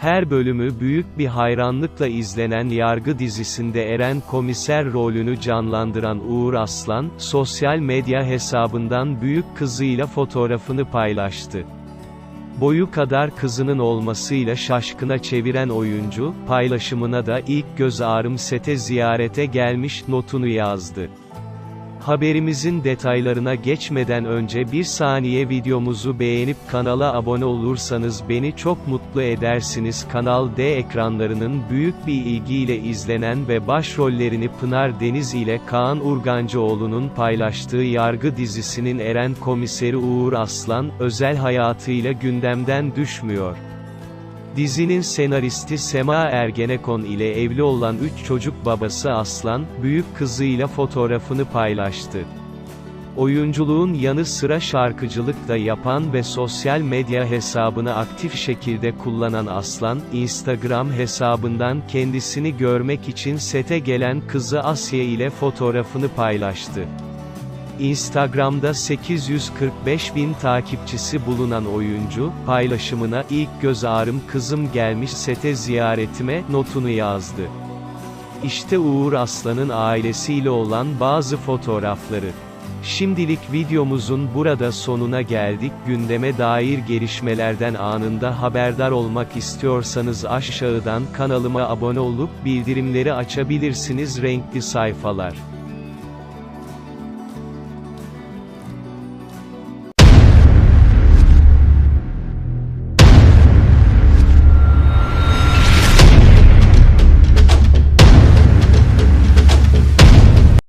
Her bölümü büyük bir hayranlıkla izlenen Yargı dizisinde Eren komiser rolünü canlandıran Uğur Aslan, sosyal medya hesabından büyük kızıyla fotoğrafını paylaştı. Boyu kadar kızının olmasıyla şaşkına çeviren oyuncu, paylaşımına da ilk göz ağrım sete ziyarete gelmiş notunu yazdı. Haberimizin detaylarına geçmeden önce bir saniye videomuzu beğenip kanala abone olursanız beni çok mutlu edersiniz. Kanal D ekranlarının büyük bir ilgiyle izlenen ve başrollerini Pınar Deniz ile Kaan Urgancıoğlu'nun paylaştığı Yargı dizisinin Eren komiseri Uğur Aslan, özel hayatıyla gündemden düşmüyor. Dizinin senaristi Sema Ergenekon ile evli olan 3 çocuk babası Aslan, büyük kızıyla fotoğrafını paylaştı. Oyunculuğun yanı sıra şarkıcılık da yapan ve sosyal medya hesabını aktif şekilde kullanan Aslan, Instagram hesabından kendisini görmek için sete gelen kızı Asya ile fotoğrafını paylaştı. Instagram'da 845 bin takipçisi bulunan oyuncu, paylaşımına ilk göz ağrım kızım gelmiş sete ziyaretime notunu yazdı. İşte Uğur Aslan'ın ailesiyle olan bazı fotoğrafları. Şimdilik videomuzun burada sonuna geldik. Gündeme dair gelişmelerden anında haberdar olmak istiyorsanız aşağıdan kanalıma abone olup bildirimleri açabilirsiniz renkli sayfalar.